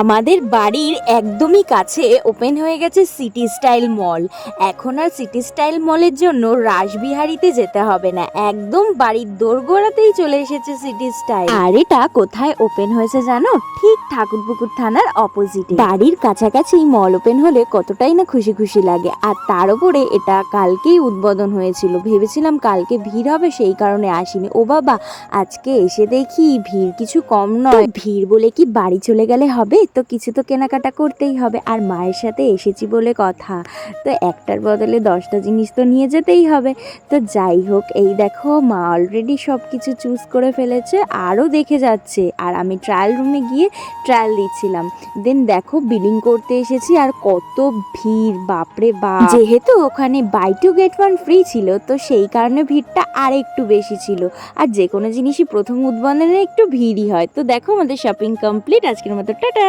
আমাদের বাড়ির একদমই কাছে ওপেন হয়ে গেছে সিটি স্টাইল মল এখন আর সিটি স্টাইল মলের জন্য রাসবিহারিতে যেতে হবে না, একদম বাড়ির দোরগোড়াতেই চলে এসেছে সিটি স্টাইল আর এটা কোথায় ওপেন হয়েছে জানো? ঠাকুরপুকুর থানার অপোজিটে। বাড়ির কাছাকাছি মল ওপেন হলে কতটাই না খুশি খুশি লাগে। আর তার উপরে এটা কালকেই উদ্বোধন হয়েছিল। ভেবেছিলাম কালকে ভিড় হবে, সেই কারণে আসিনি। ও বাবা, আজকে এসে দেখি ভিড় কিছু কম নয়। ভিড় বলে কি বাড়ি চলে গেলে হবে? তো কিছু তো কেনাকাটা করতেই হবে। আর মায়ের সাথে এসেছি বলে কথা। তো একটার বদলে দশটা জিনিস তো নিয়ে যেতেই হবে। তো যাই হোক, এই দেখো, মা অলরেডি সব কিছু চুজ করে ফেলেছে, আরও দেখে যাচ্ছে। আর আমি ট্রায়াল রুমে গিয়ে ট্রায়াল দিচ্ছিলাম। দেন দেখো বিলিং করতে এসেছি আর কত ভিড়, বাপরে বা যেহেতু ওখানে buy two get one free ছিল, তো সেই কারণে ভিড়টা আর একটু বেশি ছিল। আর যে কোনো জিনিসই প্রথম উদ্বোধনে একটু ভিড়ই হয়। তো দেখো আমাদের শপিং কমপ্লিট আজকের মতো টাটা!